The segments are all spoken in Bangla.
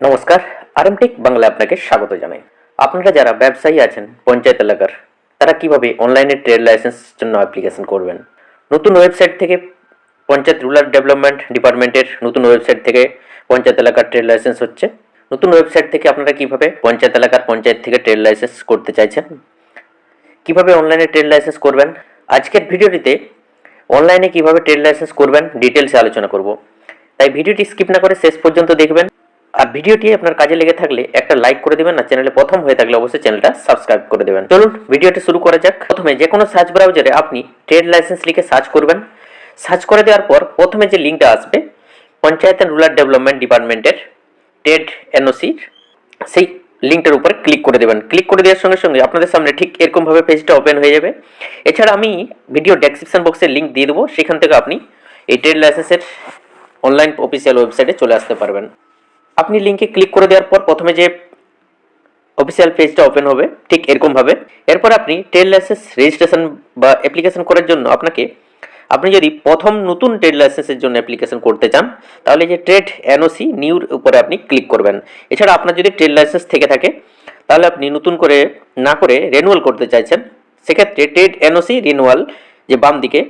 নমস্কার, আরএমটেক বাংলা আপনাকে স্বাগত জানাই। আপনারা যারা ব্যবসায়ী আছেন, পঞ্চায়েত এলাকার, তারা কীভাবে অনলাইনে ট্রেড লাইসেন্স জন্য অ্যাপ্লিকেশন করবেন? নতুন ওয়েবসাইট থেকে পঞ্চায়েত রুরাল ডেভেলপমেন্ট ডিপার্টমেন্টের নতুন ওয়েবসাইট থেকে পঞ্চায়েত এলাকার ট্রেড লাইসেন্স হচ্ছে। নতুন ওয়েবসাইট থেকে আপনারা কীভাবে পঞ্চায়েত এলাকার পঞ্চায়েত থেকে ট্রেড লাইসেন্স করতে চাইছেন? কীভাবে অনলাইনে ট্রেড লাইসেন্স করবেন? আজকের ভিডিওটিতে অনলাইনে কীভাবে ট্রেড লাইসেন্স করবেন ডিটেলসে আলোচনা করব। তাই ভিডিওটি স্কিপ না করে শেষ পর্যন্ত দেখবেন। আর ভিডিওটি আপনার কাজে লেগে থাকলে একটা লাইক করে দেবেন আর চ্যানেলে প্রথম হয়ে থাকলে অবশ্যই চ্যানেলটা সাবস্ক্রাইব করে দেবেন। চলুন ভিডিওটি শুরু করা যাক। প্রথমে যে কোনো সার্চ ব্রাউজারে আপনি ট্রেড লাইসেন্স লিখে সার্চ করবেন। সার্চ করে দেওয়ার পর প্রথমে যে লিঙ্কটা আসবে, পঞ্চায়েত অ্যান্ড রুরাল ডেভেলপমেন্ট ডিপার্টমেন্টের ট্রেড এনওসি সেই লিঙ্কটার উপরে ক্লিক করে দেবেন। ক্লিক করে দেওয়ার সঙ্গে সঙ্গে আপনাদের সামনে ঠিক এরকমভাবে পেজটা ওপেন হয়ে যাবে। এছাড়া আমি ভিডিও ডেসক্রিপশন বক্সে লিঙ্ক দিয়ে দেবো। সেখান থেকে আপনি এই ট্রেড লাইসেন্সের অনলাইন অফিসিয়াল ওয়েবসাইটে চলে আসতে পারবেন। আপনি লিঙ্কে ক্লিক করে দেওয়ার পর প্রথমে যে অফিসিয়াল পেজটা ওপেন হবে, ঠিক এরকমভাবে এরপর আপনি ট্রেড লাইসেন্স রেজিস্ট্রেশন বা অ্যাপ্লিকেশন করার জন্য আপনাকে, আপনি যদি প্রথম নতুন ট্রেড লাইসেন্সের জন্য অ্যাপ্লিকেশন করতে চান, তাহলে যে ট্রেড এনওসি নিউর উপরে আপনি ক্লিক করবেন। এছাড়া আপনার যদি ট্রেড লাইসেন্স থেকে থাকে, তাহলে আপনি নতুন করে না করে রেনুয়াল করতে চাইছেন, সেক্ষেত্রে ট্রেড এনওসি রিনুয়াল যে বাম দিকে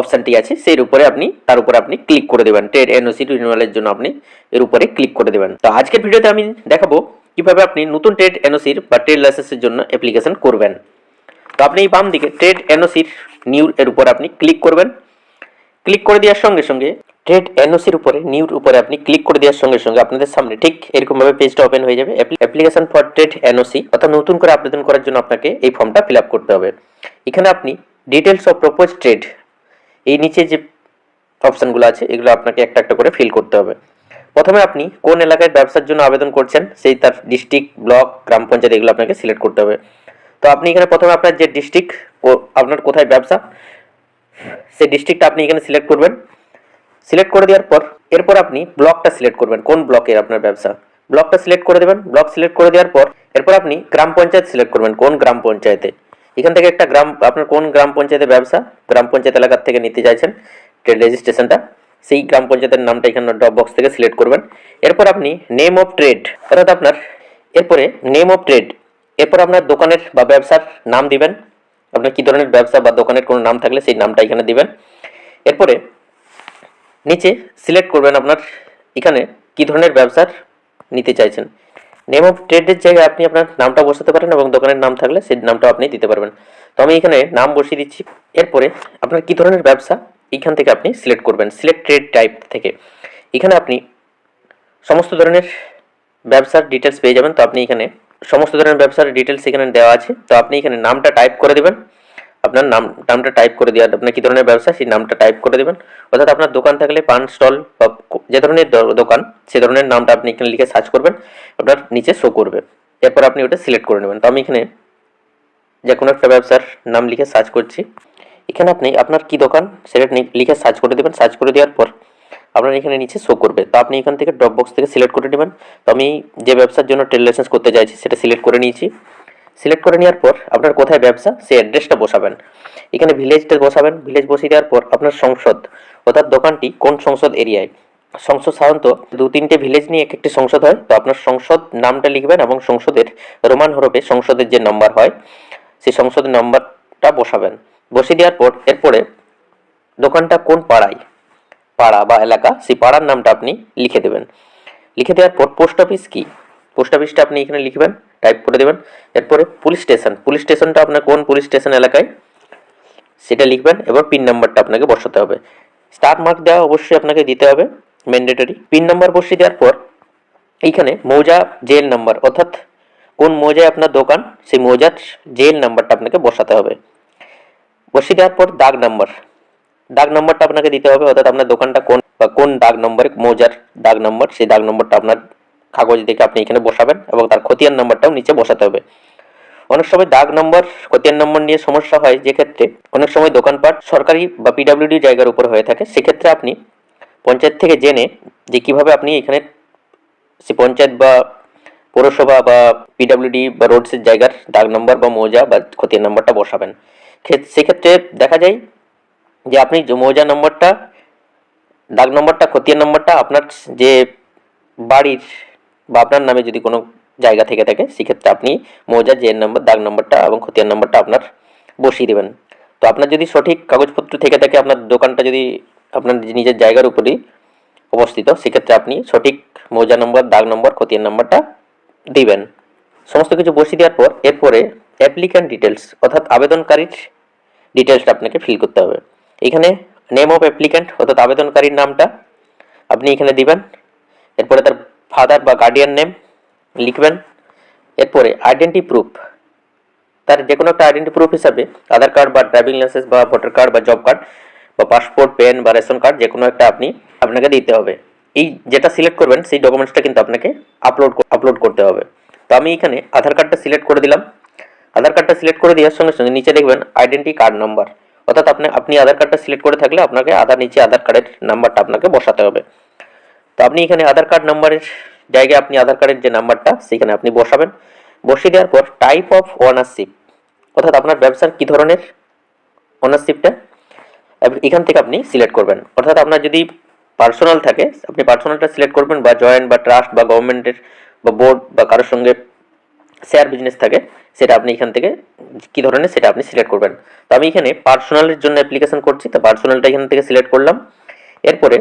অপশানটি আছে, সেই উপরে আপনি, তার উপরে আপনি ক্লিক করে দেবেন। ট্রেড এনওসি রিনুয়ালের জন্য আপনি এর উপরে ক্লিক করে দেবেন। তো আজকের ভিডিওতে আমি দেখাবো কীভাবে আপনি নতুন ট্রেড এনওসির বা ট্রেড লাইসেন্সের জন্য অ্যাপ্লিকেশন করবেন। তো আপনি এই বাম দিকে ট্রেড এনওসির নিউ এর উপর আপনি ক্লিক করবেন। ক্লিক করে দেওয়ার সঙ্গে সঙ্গে ট্রেড এনওসির উপরে নিউর উপরে আপনি ক্লিক করে দেওয়ার সঙ্গে সঙ্গে আপনাদের সামনে ঠিক এরকমভাবে পেজটা ওপেন হয়ে যাবে। অ্যাপ্লিকেশন ফর ট্রেড এনওসি অর্থাৎ নতুন করে আবেদন করার জন্য আপনাকে এই ফর্মটা ফিল করতে হবে। এখানে আপনি ডিটেলস অফ প্রপোজ ট্রেড এই নিচে যে অপশানগুলো আছে, এগুলো আপনাকে একটা একটা করে ফিল করতে হবে। প্রথমে আপনি কোন এলাকায় ব্যবসার জন্য আবেদন করছেন, সেই তার ডিস্ট্রিক্ট ব্লক গ্রাম পঞ্চায়েত, এগুলো আপনাকে সিলেক্ট করতে হবে। তো আপনি এখানে প্রথমে আপনার যে ডিস্ট্রিক্ট আপনার কোথায় ব্যবসা, সেই ডিস্ট্রিক্টটা আপনি এখানে সিলেক্ট করবেন। সিলেক্ট করে দেওয়ার পর, এরপর আপনি ব্লকটা সিলেক্ট করবেন, কোন ব্লকের আপনার ব্যবসা। ব্লকটা সিলেক্ট করে দেবেন ব্লক সিলেক্ট করে দেওয়ার পর, এরপর আপনি গ্রাম পঞ্চায়েত সিলেক্ট করবেন, কোন গ্রাম পঞ্চায়েতে। এখান থেকে একটা গ্রাম, আপনার কোন গ্রাম পঞ্চায়েতের ব্যবসা? গ্রাম পঞ্চায়েত এলাকার থেকে নিতে চাইছেন ট্রেড রেজিস্ট্রেশনটা। সেই গ্রাম পঞ্চায়েতের নামটা এখানে ড্রপ বক্স থেকে সিলেক্ট করবেন। এরপর আপনি নেম অফ ট্রেড অর্থাৎ আপনার এরপরে নেম অফ ট্রেড এরপর আপনার দোকানের বা ব্যবসার নাম দিবেন। আপনার কী ধরনের ব্যবসা বা দোকানের কোনো নাম থাকলে সেই নামটা এখানে দিবেন। এরপরে নিচে সিলেক্ট করবেন আপনার এখানে কী ধরনের ব্যবসার নিতে চাইছেন। নেম অফ ট্রেডের জায়গায় আপনি আপনার নামটা বসাতে পারেন এবং দোকানের নাম থাকলে সেই নামটা আপনি দিতে পারবেন। তো আমি এখানে নাম বসিয়ে দিচ্ছি। এরপরে আপনার কী ধরনের ব্যবসা এখান থেকে আপনি সিলেক্ট করবেন। সিলেক্ট ট্রেড টাইপ থেকে। এখানে আপনি সমস্ত ধরনের ব্যবসার ডিটেলস পেয়ে যাবেন। তো আপনি এখানে সমস্ত ধরনের ব্যবসার ডিটেলস এখানে দেওয়া আছে। তো আপনি এখানে নামটা টাইপ করে দেবেন। আপনার নাম, নামটা টাইপ করে দেওয়া, আপনার কী ধরনের ব্যবসা, সেই নামটা টাইপ করে দেবেন। অর্থাৎ আপনার দোকান থাকলে পান স্টল বা যে ধরনের দোকান, সে ধরনের নামটা আপনি এখানে লিখে সার্চ করবেন আপনার নিচে শো করবে। এরপর আপনি ওটা সিলেক্ট করে নেবেন। তো আমি এখানে যে কোনো একটা ব্যবসার নাম লিখে সার্চ করছি। এখানে আপনি আপনার কি দোকান, সেটা লিখে সার্চ করে দেবেন। সার্চ করে দেওয়ার পর আপনার এখানে নিচে শো করবে। তো আপনি এখান থেকে ড্রপ বক্স থেকে সিলেক্ট করে নেবেন। তো আমি যে ব্যবসার জন্য ট্রেড লাইসেন্স করতে চাইছি, সেটা সিলেক্ট করে নিয়েছি। সিলেক্ট করে নেওয়ার পর আপনার কোথায় ব্যবসা সেই অ্যাড্রেসটা বসাবেন। এখানে ভিলেজটা বসাবেন। ভিলেজ বসিয়ে দেওয়ার পর আপনার সংসদ, অর্থাৎ দোকানটি কোন সংসদ এরিয়ায়? সংসদ সাধারণত দু তিনটে ভিলেজ নিয়ে এক একটি সংসদ হয়। তো আপনার সংসদ নামটা লিখবেন এবং সংসদের রোমান হরফে সংসদের যে নম্বর হয়, সেই সংসদের নম্বরটা বসাবেন। বসিয়ে দেওয়ার পর, এরপরে দোকানটা কোন পাড়ায়? পাড়া বা এলাকা, সেই পাড়ার নামটা আপনি লিখে দেবেন। লিখে দেওয়ার পর পোস্ট অফিস কি? পোস্ট অফিসটা আপনি এখানে লিখবেন টাইপ করে দেবেন। এরপরে পুলিশ স্টেশন পুলিশ স্টেশনটা আপনার কোন পুলিশ স্টেশন এলাকায়? সেটা লিখবেন এবার পিন নাম্বারটা আপনাকে বসাতে হবে। স্টার মার্ক দেওয়া অবশ্যই আপনাকে দিতে হবে। ম্যান্ডেটরি পিন নাম্বার বসিয়ে দেওয়ার পর, এইখানে মৌজা জেল নাম্বার অর্থাৎ কোন মৌজায় আপনার দোকান, সেই মৌজার জেল নাম্বারটা আপনাকে বসাতে হবে। বসিয়ে দেওয়ার পর দাগ নাম্বার দাগ নাম্বারটা আপনাকে দিতে হবে, অর্থাৎ আপনার দোকানটা কোন বা কোন দাগ নম্বরে মৌজার দাগ নম্বর সেই দাগ নম্বরটা আপনার কাগজ দেখে আপনি এখানে বসাবেন এবং তার খতিয়ান নাম্বারটাও নিচে বসাতে হবে। অনেক সময় দাগ নম্বর খতিয়ান নম্বর নিয়ে সমস্যা হয় যে ক্ষেত্রে অনেক সময় দোকানপাট সরকারি বা পিডাব্লিউডি জায়গার উপর হয়ে থাকে, সেক্ষেত্রে আপনি পঞ্চায়েত থেকে জেনে যে কীভাবে আপনি এখানে সে পঞ্চায়েত বা পৌরসভা বা পিডাব্লিউডি বা রোডসের জায়গার দাগ নম্বর বা মৌজা বা খতিয়ান নম্বরটা বসাবেন। ক্ষেত- সেক্ষেত্রে দেখা যায় যে আপনি মৌজা নম্বরটা দাগ নম্বরটা খতিয়ান নম্বরটা আপনার যে বাড়ির বা আপনার নামে যদি কোনো জায়গা থেকে থাকে, সেক্ষেত্রে আপনি মৌজার জেন নম্বর দাগ নম্বরটা এবং খতিয়ান নম্বরটা আপনার বসিয়ে দেবেন। তো আপনার যদি সঠিক কাগজপত্র থেকে থাকে, আপনার দোকানটা যদি আপনার নিজের জায়গার উপরেই অবস্থিত, সেক্ষেত্রে আপনি সঠিক মৌজা নম্বর, দাগ নম্বর, খতিয়ান নম্বরটা দিবেন। সমস্ত কিছু বসিয়ে দেওয়ার পর এরপরে অ্যাপ্লিক্যান্ট ডিটেলস অর্থাৎ আবেদনকারীর ডিটেলসটা আপনাকে ফিল করতে হবে। এখানে নেম অফ অ্যাপ্লিক্যান্ট অর্থাৎ আবেদনকারীর নামটা আপনি এখানে দিবেন। এরপরে তার ফাদার বা গার্ডিয়ান নেম লিখবেন। এরপরে আইডেন্টি প্রুফ তার যে কোনো একটা আইডেন্টি প্রুফ হিসাবে আধার কার্ড বা ড্রাইভিং লাইসেন্স বা ভোটার কার্ড বা জব কার্ড বা পাসপোর্ট পেন বা রেশন কার্ড যে কোনো একটা আপনি আপনাকে দিতে হবে। এই যেটা সিলেক্ট করবেন, সেই ডকুমেন্টসটা কিন্তু আপনাকে আপলোড আপলোড করতে হবে। তো আমি এখানে আধার কার্ডটা সিলেক্ট করে দিলাম। আধার কার্ডটা সিলেক্ট করে দেওয়ার সঙ্গে সঙ্গে নিচে দেখবেন আইডেন্টি কার্ড নাম্বার অর্থাৎ আপনি আপনি আধার কার্ডটা সিলেক্ট করে থাকলে আপনাকে আধার নিচে আধার কার্ডের নাম্বারটা আপনাকে বসাতে হবে। তো আপনি এখানে আধার কার্ড নাম্বারের জায়গায় আপনি আধার কার্ডের যে নাম্বারটা সেখানে আপনি বসাবেন। বসিয়ে দেওয়ার পর টাইপ অফ ওনারশিপ অর্থাৎ আপনার ব্যবসার কী ধরনের ওনারশিপটা এখান থেকে আপনি সিলেক্ট করবেন। অর্থাৎ আপনার যদি পার্সোনাল থাকে, আপনি পার্সোনালটা সিলেক্ট করবেন বা জয়েন্ট বা ট্রাস্ট বা গভর্নমেন্টের বা বোর্ড বা কারোর সঙ্গে শেয়ার বিজনেস থাকে, সেটা আপনি এখান থেকে কী ধরনের, সেটা আপনি সিলেক্ট করবেন। তো আমি এখানে পার্সোনালের জন্য অ্যাপ্লিকেশন করছি, তো পার্সোনালটা এখান থেকে সিলেক্ট করলাম। এরপরে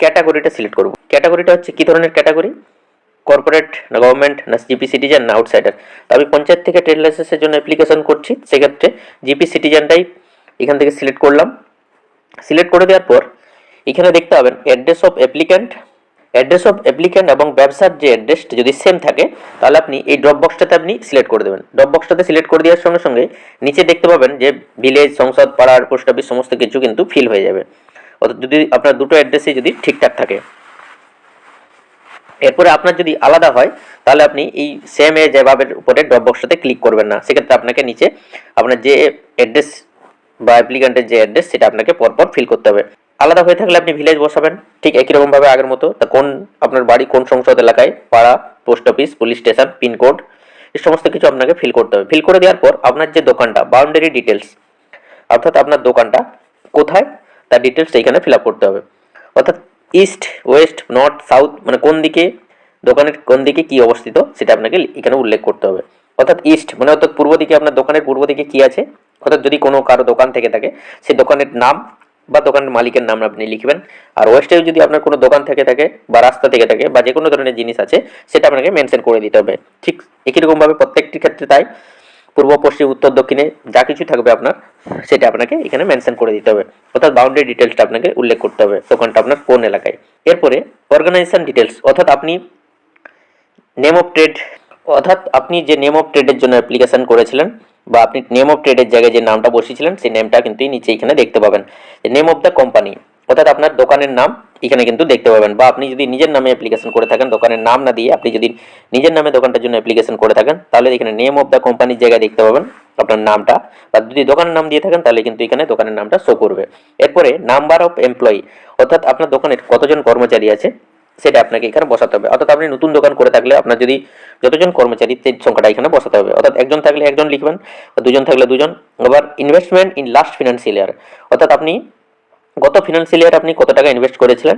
ক্যাটাগরিটা সিলেক্ট করব। ক্যাটাগরিটা হচ্ছে কী ধরনের ক্যাটাগরি কর্পোরেট না গভর্নমেন্ট না জিপি সিটিজেন না আউটসাইডার তো আমি পঞ্চায়েত থেকে ট্রেড লাইসেন্সের জন্য অ্যাপ্লিকেশন করছি, সেক্ষেত্রে জিপি সিটিজেনটাই এখান থেকে সিলেক্ট করলাম। সিলেক্ট করে দেওয়ার পর, এখানে দেখতে পাবেন address of applicant address of applicant এবং ব্যবসার যে অ্যাড্রেসটা যদি সেম থাকে, তাহলে আপনি এই ড্রপ বক্সটাতে আপনি সিলেক্ট করে দেবেন। ড্রপ বক্সটাতে সিলেক্ট করে দেওয়ার সঙ্গে সঙ্গে নিচে দেখতে পাবেন যে ভিলেজ সংসদ, পাড়ার পোস্ট অফিস সমস্ত কিছু কিন্তু ফিল হয়ে যাবে। অর্থাৎ যদি আপনার দুটো অ্যাড্রেসই যদি ঠিকঠাক থাকে। এরপরে আপনার যদি আলাদা হয়, তাহলে আপনি এই সেম এ জবাবের উপরে ড্রপ বক্সটাতে ক্লিক করবেন না। সেক্ষেত্রে আপনাকে নিচে আপনার যে অ্যাড্রেস বা অ্যাপ্লিক্যান্টের যে অ্যাড্রেস সেটা আপনাকে পরপর ফিল করতে হবে। আলাদা হয়ে থাকলে আপনি ভিলেজ বসাবেন। ঠিক একই রকমভাবে আগের মতো তা কোন আপনার বাড়ি কোন সংসদ এলাকায়, পাড়া post office police station pin code এই সমস্ত কিছু আপনাকে ফিল করতে হবে। ফিল করে দেওয়ার পর আপনার যে দোকানটা বাউন্ডারি ডিটেলস অর্থাৎ আপনার দোকানটা কোথায়, তার ডিটেলস এখানে ফিল আপ করতে হবে। অর্থাৎ ইস্ট ওয়েস্ট নর্থ সাউথ মানে কোন দিকে, দোকানের কোন দিকে কি অবস্থিত, সেটা আপনাকে এখানে উল্লেখ করতে হবে। অর্থাৎ ইস্ট মানে অর্থাৎ পূর্ব দিকে, আপনার দোকানের পূর্ব দিকে কি আছে অর্থাৎ যদি কোনো কারও দোকান থেকে থাকে সেই দোকানের নাম বা দোকানের মালিকের নাম আপনি লিখবেন। আর ওয়েস্টে যদি আপনার কোনো দোকান থেকে থাকে বা রাস্তা থেকে থাকে বা যে কোনো ধরনের জিনিস আছে, সেটা আপনাকে মেনশন করে দিতে হবে। ঠিক একই রকমভাবে প্রত্যেকটি ক্ষেত্রে তাই, পূর্ব, পশ্চিম, উত্তর, দক্ষিণে যা কিছু থাকবে আপনার, সেটা আপনাকে এখানে মেনশন করে দিতে হবে। অর্থাৎ বাউন্ডারি ডিটেলসটা আপনাকে উল্লেখ করতে হবে দোকানটা আপনার কোন এলাকায়। এরপরে অর্গানাইজেশন ডিটেলস অর্থাৎ আপনি নেম অফ ট্রেড অর্থাৎ আপনি যে নেম অফ ট্রেডের জন্য অ্যাপ্লিকেশন করেছিলেন বা আপনি নেম অফ ট্রেডের জায়গায় যে নামটা বসিয়েছিলেন, সেই নেমটা কিন্তু নিচে এখানে দেখতে পাবেন। নেম অফ দ্য কোম্পানি অর্থাৎ আপনার দোকানের নাম এখানে কিন্তু দেখতে পাবেন। বা আপনি যদি নিজের নামে অ্যাপ্লিকেশন করে থাকেন, দোকানের নাম না দিয়ে আপনি যদি নিজের নামে দোকানটার জন্য অ্যাপ্লিকেশন করে থাকেন, তাহলে এখানে নেম অফ দ্য কোম্পানির জায়গায় দেখতে পাবেন আপনার নামটা। বা যদি দোকানের নাম দিয়ে থাকেন, তাহলে কিন্তু এখানে দোকানের নামটা শো করবে। এরপরে নাম্বার অফ এমপ্লয়ি অর্থাৎ আপনার দোকানের কতজন কর্মচারী আছে সেটা আপনাকে এখানে বসাতে হবে। অর্থাৎ আপনি নতুন দোকান করে থাকলে আপনার যদি যতজন কর্মচারী সেই সংখ্যাটা এখানে বসাতে হবে। অর্থাৎ একজন থাকলে একজন লিখবেন দুজন থাকলে দুজন। আবার investment in last financial year অর্থাৎ আপনি গত ফিনান্সিয়াল ইয়ার আপনি কত টাকা ইনভেস্ট করেছিলেন,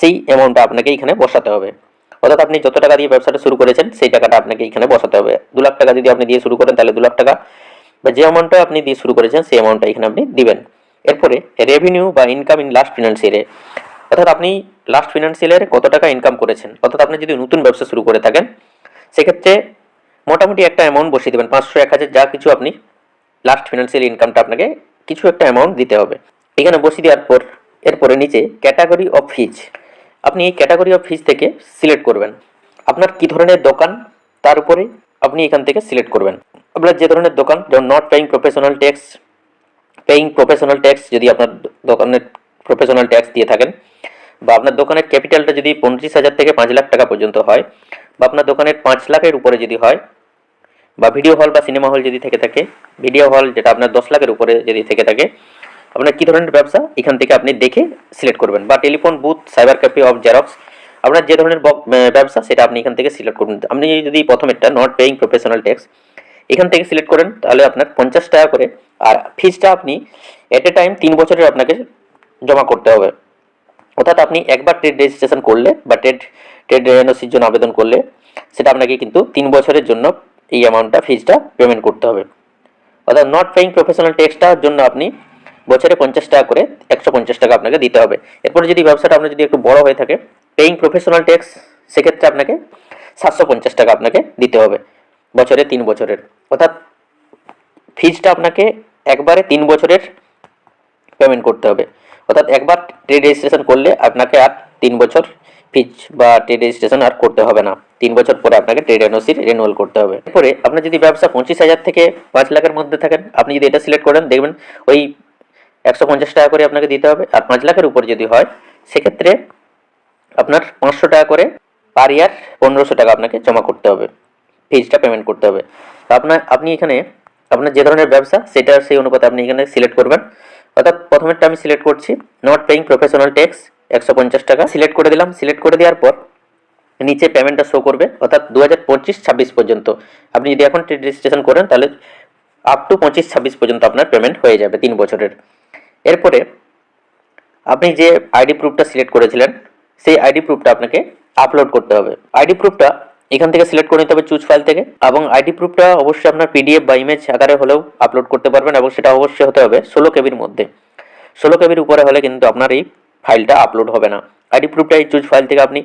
সেই অ্যামাউন্টটা আপনাকে এখানে বসাতে হবে। অর্থাৎ আপনি যত টাকা দিয়ে ব্যবসাটা শুরু করেছেন, সেই টাকাটা আপনাকে এখানে বসাতে হবে। দু লাখ টাকা যদি আপনি দিয়ে শুরু করেন, তাহলে দু লাখ টাকা বা যে অ্যামাউন্টটা আপনি দিয়ে শুরু করেছেন, সেই অ্যামাউন্টটা এখানে আপনি দিবেন। এরপরে রেভিনিউ বা ইনকাম ইন লাস্ট ফিনান্সিয়ারে অর্থাৎ আপনি লাস্ট ফিনান্সিয়াল কত টাকা ইনকাম করেছেন, অর্থাৎ আপনি যদি নতুন ব্যবসা শুরু করে থাকেন, সেক্ষেত্রে মোটামুটি একটা অ্যামাউন্ট বসিয়ে দেবেন, পাঁচশো, এক হাজার, যা কিছু আপনি লাস্ট ফিনান্সিয়াল ইনকামটা আপনাকে কিছু একটা অ্যামাউন্ট দিতে হবে। এখানে বসিয়ে দেওয়ার পর, এরপরে নিচে ক্যাটাগরি অফ ফিজ আপনি এই ক্যাটাগরি অফ ফিজ থেকে সিলেক্ট করবেন। আপনার কি ধরনের দোকান, তার উপরে আপনি এখান থেকে সিলেক্ট করবেন। আপনার যে ধরনের দোকান, যেমন not paying professional tax paying professional tax যদি আপনার দোকানের প্রফেশনাল ট্যাক্স দিয়ে থাকেন। বা আপনার দোকানের ক্যাপিটালটা যদি পঁয়ত্রিশ হাজার থেকে পাঁচ লাখ টাকা পর্যন্ত হয়, বা আপনার দোকানের পাঁচ লাখের উপরে যদি হয়, বা ভিডিও হল বা সিনেমা হল যদি থেকে থাকে ভিডিও হল যেটা আপনার দশ লাখের উপরে যদি থেকে থাকে, আপনার কী ধরনের ব্যবসা? এখান থেকে আপনি দেখে সিলেক্ট করবেন। বা telephone booth cyber cafe of Xerox আপনার যে ধরনের ব্যবসা, সেটা আপনি এখান থেকে সিলেক্ট করবেন আপনি যদি প্রথমেরটা নট পেয়িং প্রফেশনাল ট্যাক্স এখান থেকে সিলেক্ট করেন, তাহলে আপনার পঞ্চাশ টাকা করে, আর ফিজটা আপনি এট এ টাইম তিন বছরের আপনাকে জমা করতে হবে। অর্থাৎ আপনি একবার ট্রেড রেজিস্ট্রেশন করলে বা ট্রেড ট্রেড এনওসির জন্য আবেদন করলে সেটা আপনাকে কিন্তু তিন বছরের জন্য এই অ্যামাউন্টটা ফিজটা পেমেন্ট করতে হবে। অর্থাৎ নট পেইং প্রফেশনাল ট্যাক্সটার জন্য আপনি বছরে পঞ্চাশ টাকা করে একশো পঞ্চাশ টাকা আপনাকে দিতে হবে। এরপরে যদি ব্যবসাটা আপনার যদি একটু বড় হয়ে থাকে পেইং প্রফেশনাল ট্যাক্স সেক্ষেত্রে আপনাকে সাতশো পঞ্চাশ টাকা আপনাকে দিতে হবে বছরে তিন বছরের। অর্থাৎ ফিজটা আপনাকে একবারে তিন বছরের পেমেন্ট করতে হবে। অর্থাৎ একবার ট্রেড রেজিস্ট্রেশন করলে আপনাকে আর তিন বছর ফিজ বা ট্রেড রেজিস্ট্রেশন আর করতে হবে না। তিন বছর পরে আপনাকে ট্রেড এনওসি রেনুয়াল করতে হবে। এরপরে আপনার যদি ব্যবসা পঁচিশ হাজার থেকে পাঁচ লাখের মধ্যে থাকেন, আপনি যদি এটা সিলেক্ট করেন, দেখবেন ওই একশো পঞ্চাশ টাকা করে আপনাকে দিতে হবে আর পাঁচ লাখের উপর যদি হয়, সেক্ষেত্রে আপনার পাঁচশো টাকা করে পার ইয়ার পনেরোশো টাকা আপনাকে জমা করতে হবে। ফিজটা পেমেন্ট করতে হবে। আপনার আপনি এখানে, আপনার যে ধরনের ব্যবসা সেটা সেই অনুপাতে আপনি এখানে সিলেক্ট করবেন। অর্থাৎ প্রথমেরটা আমি সিলেক্ট করছি। নট পেইং প্রফেশনাল ট্যাক্স একশো পঞ্চাশ টাকা। সিলেক্ট করে দিলাম। সিলেক্ট করে দেওয়ার পর নিচে পেমেন্টটা শো করবে। অর্থাৎ দু হাজার পঁচিশ ছাব্বিশ পর্যন্ত। আপনি যদি এখন রেজিস্ট্রেশন করেন, তাহলে আপ টু পঁচিশ ছাব্বিশ পর্যন্ত আপনার পেমেন্ট হয়ে যাবে তিন বছরের। এরপরে আপনি যে আইডি প্রুফটা সিলেক্ট করেছিলেন, সেই আইডি প্রুফটা আপনাকে আপলোড করতে হবে। আইডি প্রুফটা এখান থেকে সিলেক্ট করে নিতে হবে চুজ ফাইল থেকে এবং আইডি প্রুফটা অবশ্যই আপনার পিডিএফ বা ইমেজ আকারে হলেও আপলোড করতে পারবেন এবং সেটা অবশ্যই হতে হবে ষোলো কেবির মধ্যে। ষোলো কেবির উপরে হলে কিন্তু আপনার এই ফাইলটা আপলোড হবে না। আইডি প্রুফটা এই চুজ ফাইল থেকে আপনি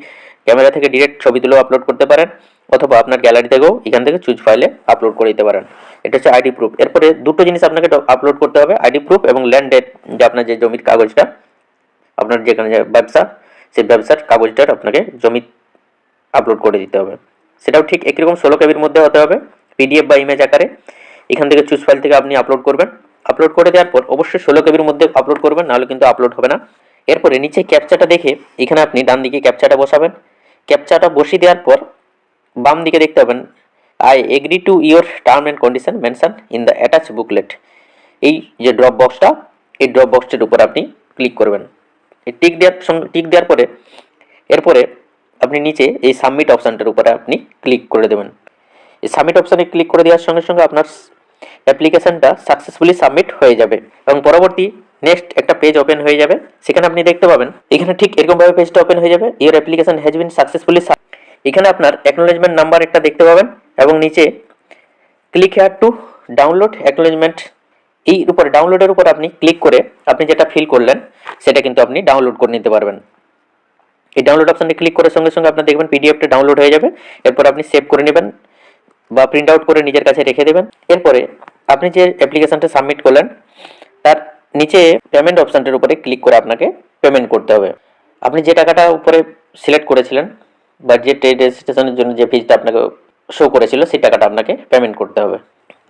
ক্যামেরা থেকে ডিরেক্ট ছবি তুলেও আপলোড করতে পারেন অথবা আপনার গ্যালারি থেকেও এখান থেকে চুজ ফাইলে আপলোড করে দিতে পারেন। এটা হচ্ছে আইডি প্রুফ এরপরে দুটো জিনিস আপনাকে আপলোড করতে হবে। আইডি প্রুফ এবং ল্যান্ডেড যে আপনার যে জমির কাগজটা, আপনার যেখানে ব্যবসা, সেই ব্যবসার কাগজটার আপনাকে জমি আপলোড করে দিতে হবে। সেটাও ঠিক একই রকম ষোলো কেবির মধ্যে হতে হবে পিডিএফ বা ইমেজ আকারে। এখান থেকে চুজ ফাইল থেকে আপনি আপলোড করবেন। আপলোড করে দেওয়ার পর অবশ্যই ষোলো কেবির মধ্যে আপলোড করবেন, নাহলে কিন্তু আপলোড হবে না। এরপরে নিচে ক্যাপচাটা দেখে এখানে আপনি ডান দিকে ক্যাপচাটা বসাবেন। ক্যাপচাটা বসিয়ে দেওয়ার পর বাম দিকে দেখতে পাবেন I agree to your term and condition mention in the attach booklet এই যে ড্রপ বক্সটা এই ড্রপ বক্সটির উপর আপনি ক্লিক করবেন। টিক দেওয়ার সঙ্গে টিক দেওয়ার পরে, এরপরে আপনি নিচে এই সাবমিট অপশানটার উপরে আপনি ক্লিক করে দেবেন। এই সাবমিট অপশানে ক্লিক করে দেওয়ার সঙ্গে সঙ্গে আপনার অ্যাপ্লিকেশনটা সাকসেসফুলি সাবমিট হয়ে যাবে এবং পরবর্তী নেক্সট একটা পেজ ওপেন হয়ে যাবে। সেখানে আপনি দেখতে পাবেন, এখানে ঠিক এরকমভাবে পেজটা ওপেন হয়ে যাবে। Your application has been successfully এখানে আপনার অ্যাকনোলেজমেন্ট নাম্বার একটা দেখতে পাবেন এবং নিচে click here to download acknowledgement এই উপরে ডাউনলোডের উপর আপনি ক্লিক করে আপনি যেটা ফিল করলেন, সেটা কিন্তু আপনি ডাউনলোড করে নিতে পারবেন। এই ডাউনলোড অপশানে ক্লিক করার সঙ্গে সঙ্গে আপনার দেখবেন পিডিএফটা ডাউনলোড হয়ে যাবে। এরপর আপনি সেভ করে নেবেন বা প্রিন্ট আউট করে নিজের কাছে রেখে দেবেন। এরপরে আপনি যে অ্যাপ্লিকেশনটা সাবমিট করলেন, তার নিচে পেমেন্ট অপশানটার উপরে ক্লিক করে আপনাকে পেমেন্ট করতে হবে। আপনি যে টাকাটা উপরে সিলেক্ট করেছিলেন বা যে ট্রেড রেজিস্ট্রেশনের জন্য যে ফিজটা আপনাকে শো করেছিল, সেই টাকাটা আপনাকে পেমেন্ট করতে হবে।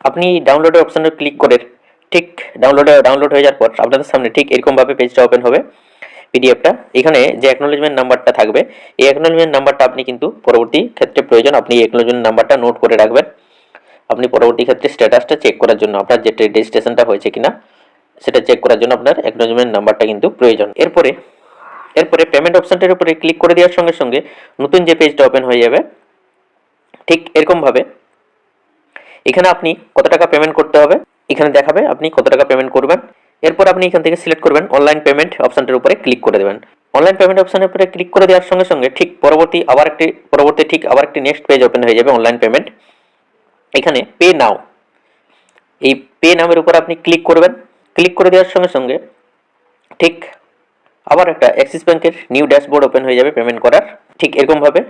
আপনি ডাউনলোডের অপশানে ক্লিক করে ঠিক ডাউনলোডে ডাউনলোড হয়ে যাওয়ার পর আপনাদের সামনে ঠিক এরকমভাবে পেজটা ওপেন হবে। পিডিএফটা এখানে যে অ্যাকনোলেজমেন্ট নাম্বারটা থাকবে, এই অ্যাকনোলেজমেন্ট নাম্বারটা আপনি কিন্তু পরবর্তী ক্ষেত্রে প্রয়োজন, আপনি এই অ্যাকনোলেজমেন্ট নাম্বারটা নোট করে রাখবেন। আপনি পরবর্তী ক্ষেত্রে স্ট্যাটাসটা চেক করার জন্য, আপনার যে রেজিস্ট্রেশনটা হয়েছে কিনা, সেটা চেক করার জন্য আপনার অ্যাকনোলেজমেন্ট নাম্বারটা কিন্তু প্রয়োজন। এরপরে এরপরে পেমেন্ট অপশানটার উপরে ক্লিক করে দেওয়ার সঙ্গে সঙ্গে নতুন যে পেজটা ওপেন হয়ে যাবে, ঠিক এরকমভাবে এখানে আপনি কত টাকা পেমেন্ট করতে হবে, এখানে দেখাবে আপনি কত টাকা পেমেন্ট করবেন। এরপর আপনি এখান থেকে সিলেক্ট করবেন অনলাইন পেমেন্ট অপশানটার উপরে ক্লিক করে দেবেন। অনলাইন পেমেন্ট অপশানের উপরে ক্লিক করে দেওয়ার সঙ্গে সঙ্গে ঠিক পরবর্তী আবার একটি, পরবর্তী ঠিক আবার একটি নেক্সট পেজ ওপেন হয়ে যাবে অনলাইন পেমেন্ট এখানে পে নাও এই পে নামের উপর আপনি ক্লিক করবেন। ক্লিক করে দেওয়ার সঙ্গে সঙ্গে ঠিক আবার একটা অ্যাক্সিস ব্যাংকের নিউ ড্যাশবোর্ড ওপেন হয়ে যাবে পেমেন্ট করার। ঠিক এরকমভাবে।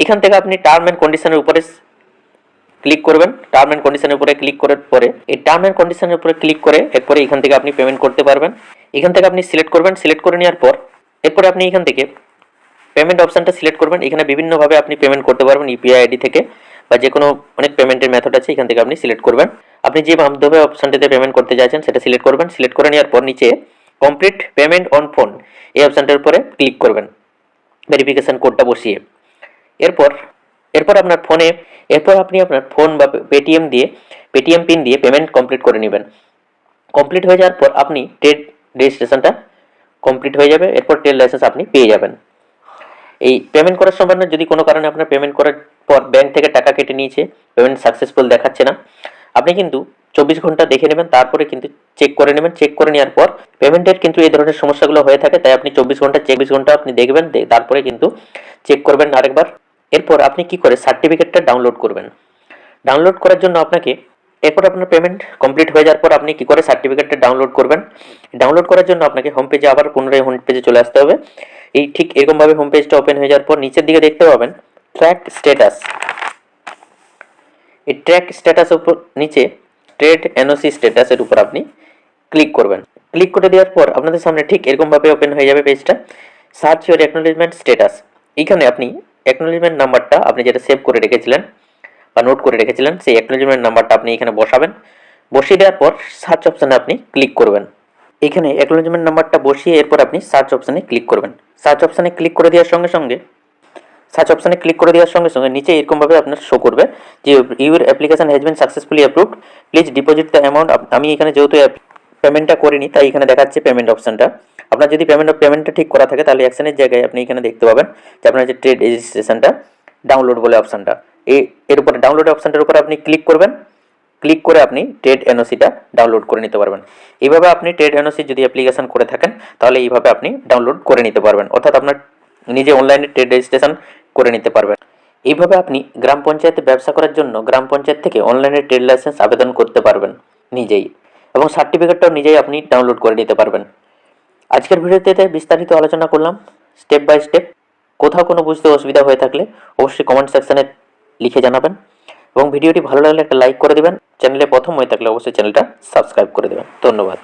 এখান থেকে আপনি টার্ম অ্যান্ড কন্ডিশনের উপরে ক্লিক করবেন টার্ম অ্যান্ড কন্ডিশনের উপরে ক্লিক করার পরে, এই টার্ম অ্যান্ড কন্ডিশনের উপরে ক্লিক করে এরপরে এখান থেকে আপনি পেমেন্ট করতে পারবেন। এখান থেকে আপনি সিলেক্ট করবেন সিলেক্ট করে নেওয়ার পর, এরপরে আপনি এখান থেকে পেমেন্ট অপশানটা সিলেক্ট করবেন। এখানে বিভিন্নভাবে আপনি পেমেন্ট করতে পারবেন ইউপিআই আইডি থেকে বা যে কোনো অনেক পেমেন্টের মেথড আছে, এখান থেকে আপনি সিলেক্ট করবেন। আপনি যে মাধ্যমে অপশানটিতে পেমেন্ট করতে চাইছেন, সেটা সিলেক্ট করবেন। সিলেক্ট করে নেওয়ার পর নিচে কমপ্লিট পেমেন্ট অন ফোন এই অপশানটার উপরে ক্লিক করবেন। ভেরিফিকেশান কোডটা বসিয়ে। এরপর এরপর আপনার ফোনে, এরপর আপনি আপনার ফোন বা পেটিএম দিয়ে, পেটিএম পিন দিয়ে পেমেন্ট কমপ্লিট করে নেবেন। কমপ্লিট হয়ে যাওয়ার পর আপনি ট্রেড রেজিস্ট্রেশনটা কমপ্লিট হয়ে যাবে, এরপর ট্রেড লাইসেন্স আপনি পেয়ে যাবেন। এই পেমেন্ট করার সময় না যদি কোনো কারণে আপনার পেমেন্ট করার পর ব্যাংক থেকে টাকা কেটে নিয়েছে, পেমেন্ট সাকসেসফুল দেখাচ্ছে না, আপনি কিন্তু চব্বিশ ঘণ্টা দেখে নেবেন, তারপরে কিন্তু চেক করে নেবেন। চেক করে নেওয়ার পর পেমেন্টের কিন্তু এই ধরনের সমস্যাগুলো হয়ে থাকে, তাই আপনি চব্বিশ ঘণ্টা চব্বিশ ঘণ্টা আপনি দেখবেন তারপরে কিন্তু চেক করবেন আরেকবার। এরপর আপনি কি করে সার্টিফিকেটটা ডাউনলোড করবেন? ডাউনলোড করার জন্য আপনাকে এরপর আপনার পেমেন্ট কমপ্লিট হয়ে যাওয়ার পর আপনি কি করে সার্টিফিকেটটা ডাউনলোড করবেন? ডাউনলোড করার জন্য আপনাকে হোম পেজে আবার পুনরায় হোম পেজে চলে আসতে হবে। এই ঠিক এরকমভাবে হোম পেজটা ওপেন হয়ে যাওয়ার পর নিচের দিকে দেখতে পাবেন ট্র্যাক স্ট্যাটাস এই ট্র্যাক স্ট্যাটাস উপর নিচে ট্রেড এনওসি স্ট্যাটাসের উপর আপনি ক্লিক করবেন। ক্লিক করে দেওয়ার পর আপনাদের সামনে ঠিক এরকমভাবে ওপেন হয়ে যাবে পেজটা সার্চ ইউর অ্যাকনোলেজমেন্ট স্ট্যাটাস এইখানে আপনি অ্যাকনোলেজমেন্ট নাম্বারটা আপনি যেটা সেভ করে রেখেছিলেন বা নোট করে রেখেছিলেন, সেই অ্যাকনোলেজমেন্ট নাম্বারটা আপনি এখানে বসাবেন। বসিয়ে দেওয়ার পর সার্চ অপশানে আপনি ক্লিক করবেন। এখানে অ্যাকনোলেজমেন্ট নাম্বারটা বসিয়ে এরপর আপনি সার্চ অপশানে ক্লিক করবেন। সার্চ অপশানে ক্লিক করে দেওয়ার সঙ্গে সঙ্গে সার্চ অপশানে ক্লিক করে দেওয়ার সঙ্গে সঙ্গে নিচে এরকমভাবে আপনার শো করবে যে your application has been successfully approved please deposit the amount আমি এখানে যেহেতু পেমেন্টটা করিনি তাই এখানে দেখাচ্ছে পেমেন্ট অপশানটা আপনার যদি পেমেন্ট পেমেন্টটা ঠিক করা থাকে, তাহলে অ্যাকশনের জায়গায় আপনি এখানে দেখতে পাবেন যে আপনার যে ট্রেড রেজিস্ট্রেশনটা ডাউনলোড বলে অপশানটা এই এর উপরে ডাউনলোড অপশানটার উপর আপনি ক্লিক করবেন। ক্লিক করে আপনি ট্রেড এনওসিটা ডাউনলোড করে নিতে পারবেন। এইভাবে আপনি ট্রেড এনওসি যদি অ্যাপ্লিকেশন করে থাকেন, তাহলে এইভাবে আপনি ডাউনলোড করে নিতে পারবেন। অর্থাৎ আপনার নিজে অনলাইনে ট্রেড রেজিস্ট্রেশন করে নিতে পারবেন। এইভাবে আপনি গ্রাম পঞ্চায়েতে ব্যবসা করার জন্য গ্রাম পঞ্চায়েত থেকে অনলাইনে ট্রেড লাইসেন্স আবেদন করতে পারবেন নিজেই। এবং সার্টিফিকেটটাও নিজেই আপনি ডাউনলোড করে নিতে পারবেন। আজকের ভিডিওতে বিস্তারিত আলোচনা করলাম স্টেপ বাই স্টেপ কোথাও কোনো বুঝতে অসুবিধা হয়ে থাকলে অবশ্যই কমেন্ট সেকশানে লিখে জানাবেন এবং ভিডিওটি ভালো লাগলে একটা লাইক করে দেবেন। চ্যানেলে প্রথম হয়ে থাকলে অবশ্যই চ্যানেলটা সাবস্ক্রাইব করে দেবেন। ধন্যবাদ।